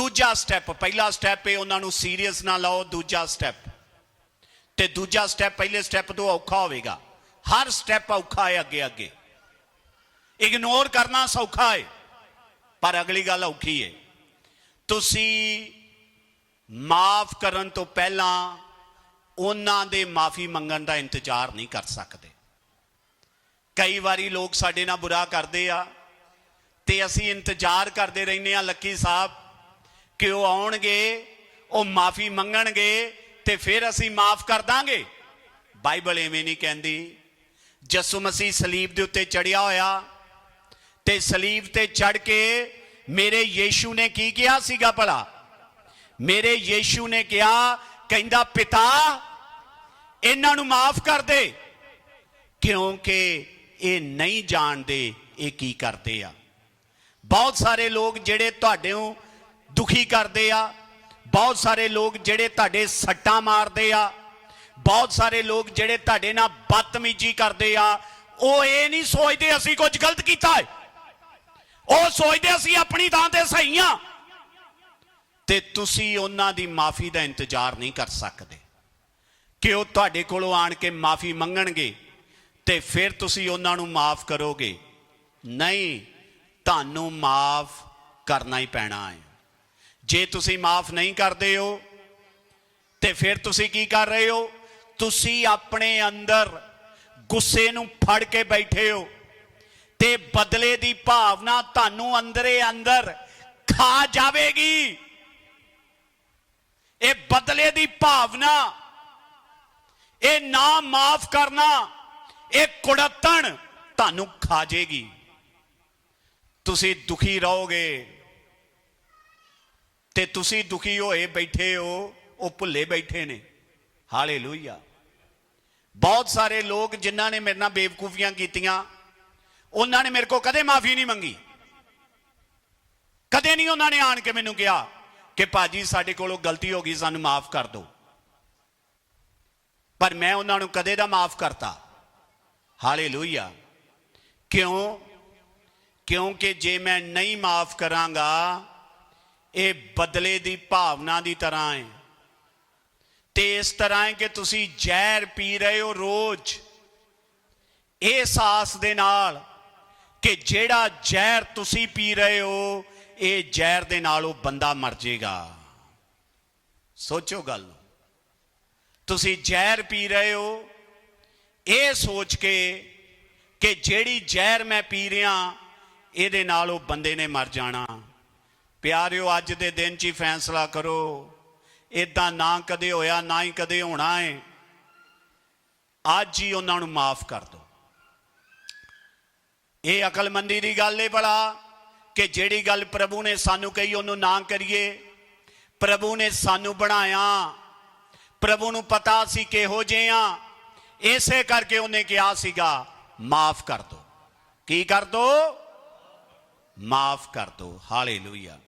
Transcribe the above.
ਦੂਜਾ ਸਟੈਪ ਪਹਿਲਾ ਸਟੈਪ ਹੈ ਉਹਨਾਂ ਨੂੰ ਸੀਰੀਅਸ ਨਾ ਲਓ, ਦੂਜਾ ਸਟੈਪ ਤੇ ਦੂਜਾ ਸਟੈਪ ਪਹਿਲੇ ਸਟੈਪ ਤੋਂ ਔਖਾ ਹੋਵੇਗਾ। ਹਰ ਸਟੈਪ ਔਖਾ ਹੈ ਅੱਗੇ ਅੱਗੇ। ਇਗਨੋਰ ਕਰਨਾ ਸੌਖਾ ਹੈ, ਪਰ ਅਗਲੀ ਗੱਲ ਔਖੀ ਹੈ। ਤੁਸੀਂ ਮਾਫ ਕਰਨ ਤੋਂ ਪਹਿਲਾਂ ਉਹਨਾਂ ਦੇ ਮਾਫੀ ਮੰਗਣ ਦਾ ਇੰਤਜ਼ਾਰ ਨਹੀਂ ਕਰ ਸਕਦੇ। ਕਈ ਵਾਰੀ ਲੋਕ ਸਾਡੇ ਨਾਲ ਬੁਰਾ ਕਰਦੇ ਆ, ਤੇ ਅਸੀਂ ਇੰਤਜ਼ਾਰ ਕਰਦੇ ਰਹਿੰਦੇ ਆ, ਲੱਕੀ ਸਾਹਿਬ ਕਿ ਉਹ ਆਉਣਗੇ? ਉਹ ਮਾਫੀ ਮੰਗਣਗੇ ਤੇ ਫਿਰ ਅਸੀਂ ਮਾਫ ਕਰ ਦਾਂਗੇ। ਬਾਈਬਲ ਐਵੇਂ ਨਹੀਂ ਕਹਿੰਦੀ। ਯਿਸੂ ਮਸੀਹ ਸਲੀਬ ਦੇ ਉੱਤੇ ਚੜਿਆ ਹੋਇਆ ਤੇ ਸਲੀਬ ਤੇ ਚੜ ਕੇ ਮੇਰੇ ਯੀਸ਼ੂ ਨੇ ਕੀ ਕਿਹਾ ਸੀਗਾ ਭਲਾ? ਮੇਰੇ ਯੀਸ਼ੂ ਨੇ ਕਿਹਾ, ਕਹਿੰਦਾ, ਪਿਤਾ, ਇਹਨਾਂ ਨੂੰ ਮਾਫ ਕਰ ਦੇ। ਕਿਉਂਕਿ ਇਹ ਨਹੀਂ ਜਾਣਦੇ ਇਹ ਕੀ ਕਰਦੇ ਆ। ਬਹੁਤ ਸਾਰੇ ਲੋਕ ਜਿਹੜੇ ਤੁਹਾਡੇ ਦੁਖੀ ਕਰਦੇ ਆ। ਬਹੁਤ ਸਾਰੇ ਲੋਕ ਜਿਹੜੇ ਤੁਹਾਡੇ ਸੱਟਾਂ ਮਾਰਦੇ ਆ। ਬਹੁਤ ਸਾਰੇ ਲੋਕ ਜਿਹੜੇ ਤੁਹਾਡੇ ਨਾਲ ਬਦਤਮੀਜ਼ੀ ਕਰਦੇ ਆ। ਉਹ ਇਹ ਨਹੀਂ ਸੋਚਦੇ ਅਸੀਂ ਕੁਝ ਗਲਤ ਕੀਤਾ ਹੈ। ਉਹ ਸੋਚਦੇ ਅਸੀਂ ਆਪਣੀ ਥਾਂ ਤੇ ਸਹੀ ਆ। ਤੇ ਤੁਸੀਂ ਉਹਨਾਂ ਦੀ ਮਾਫੀ ਦਾ ਇੰਤਜ਼ਾਰ ਨਹੀਂ ਕਰ ਸਕਦੇ। ਕਿ ਉਹ ਤੁਹਾਡੇ ਕੋਲੋਂ ਆਣ ਕੇ ਮਾਫੀ ਮੰਗਣਗੇ ਤੇ ਫਿਰ ਤੁਸੀਂ ਉਹਨਾਂ ਨੂੰ ਮਾਫ ਕਰੋਗੇ। ਨਹੀਂ, ਤੁਹਾਨੂੰ ਮਾਫ ਕਰਨਾ ਹੀ ਪੈਣਾ ਹੈ। ਜੇ ਤੁਸੀਂ ਮਾਫ ਨਹੀਂ ਕਰਦੇ ਹੋ, ਤੇ ਫਿਰ ਤੁਸੀਂ ਕੀ ਕਰ ਰਹੇ ਹੋ? ਤੁਸੀਂ ਆਪਣੇ ਅੰਦਰ ਗੁੱਸੇ ਨੂੰ ਫੜ ਕੇ ਬੈਠੇ ਹੋ ਤੇ ਬਦਲੇ ਦੀ ਭਾਵਨਾ ਤੁਹਾਨੂੰ ਅੰਦਰੇ ਅੰਦਰ ਖਾ ਜਾਵੇਗੀ। ਇਹ ਬਦਲੇ ਦੀ ਭਾਵਨਾ, ਇਹ ਨਾ ਮਾਫ ਕਰਨਾ, ਇਹ ਕੁੜੱਤਣ ਤੁਹਾਨੂੰ ਖਾ ਜਾਏਗੀ ਤੁਸੀਂ ਦੁਖੀ ਰਹੋਗੇ। ਤੇ ਤੁਸੀਂ ਦੁਖੀ ਹੋਏ ਬੈਠੇ ਹੋ, ਉਹ ਭੁੱਲੇ ਬੈਠੇ ਨੇ। ਹਾਲੇਲੂਇਆ। ਬਹੁਤ ਸਾਰੇ ਲੋਕ ਜਿਨ੍ਹਾਂ ਨੇ ਮੇਰੇ ਨਾਲ ਬੇਵਕੂਫੀਆਂ ਕੀਤੀਆਂ, ਉਹਨਾਂ ਨੇ ਮੇਰੇ ਕੋਲ ਕਦੇ ਮਾਫੀ ਨਹੀਂ ਮੰਗੀ। ਕਦੇ ਨਹੀਂ ਉਹਨਾਂ ਨੇ ਆਣ ਕੇ ਮੈਨੂੰ ਕਿਹਾ ਕਿ ਭਾਜੀ ਸਾਡੇ ਕੋਲੋਂ ਗਲਤੀ ਹੋ ਗਈ, ਸਾਨੂੰ ਮਾਫ ਕਰ ਦਿਓ। ਪਰ ਮੈਂ ਉਹਨਾਂ ਨੂੰ ਕਦੇ ਦਾ ਮਾਫ ਕਰਤਾ। ਹਾਲੇਲੂਇਆ। ਕਿਉਂ? ਕਿਉਂਕਿ ਜੇ ਮੈਂ ਨਹੀਂ ਮਾਫ ਕਰਾਂਗਾ ਇਹ ਬਦਲੇ ਦੀ ਭਾਵਨਾ ਦੀ ਤਰ੍ਹਾਂ ਹੈ। ਤੇ ਇਸ ਤਰ੍ਹਾਂ ਹੈ ਕਿ ਤੁਸੀਂ ਜ਼ਹਿਰ ਪੀ ਰਹੇ ਹੋ ਰੋਜ਼। ਇਹ ਸਾਸ ਦੇ ਨਾਲ ਕਿ ਜਿਹੜਾ ਜ਼ਹਿਰ ਤੁਸੀਂ ਪੀ ਰਹੇ ਹੋ, ਇਹ ਜ਼ਹਿਰ ਦੇ ਨਾਲ ਉਹ ਬੰਦਾ ਮਰ ਜਾਏਗਾ ਸੋਚੋ ਗੱਲ ਤੁਸੀਂ ਜ਼ਹਿਰ ਪੀ ਰਹੇ ਹੋ, ਇਹ ਸੋਚ ਕੇ ਕਿ ਜਿਹੜੀ ਜ਼ਹਿਰ ਮੈਂ ਪੀ ਰਿਹਾ, ਇਹਦੇ ਨਾਲ ਉਹ ਬੰਦੇ ਨੇ ਮਰ ਜਾਣਾ। ਪਿਆਰਿਓ, ਅੱਜ ਦੇ ਦਿਨ 'ਚ ਹੀ ਫੈਸਲਾ ਕਰੋ। ਇਦਾਂ ਨਾ ਕਦੇ ਹੋਇਆ, ਨਾ ਹੀ ਕਦੇ ਹੋਣਾ ਹੈ ਅੱਜ ਹੀ ਉਹਨਾਂ ਨੂੰ ਮਾਫ ਕਰ ਦਿਓ ਇਹ ਅਕਲਮੰਦੀ ਦੀ ਗੱਲ ਏ ਭਲਾ, ਕਿ ਜਿਹੜੀ ਗੱਲ ਪ੍ਰਭੂ ਨੇ ਸਾਨੂੰ ਕਹੀ, ਉਹਨੂੰ ਨਾ ਕਰੀਏ। ਪ੍ਰਭੂ ਨੇ ਸਾਨੂੰ ਬਣਾਇਆ। ਪ੍ਰਭੂ ਨੂੰ ਪਤਾ ਸੀ ਕਿਹੋ ਜਿਹੇ ਆ। ਇਸੇ ਕਰਕੇ ਉਹਨੇ ਕਿਹਾ ਸੀਗਾ, ਮਾਫ ਕਰ ਦੋ। ਕੀ ਕਰ ਦੋ? ਮਾਫ ਕਰ ਦੋ। ਹਾਲੇਲੂਇਆ।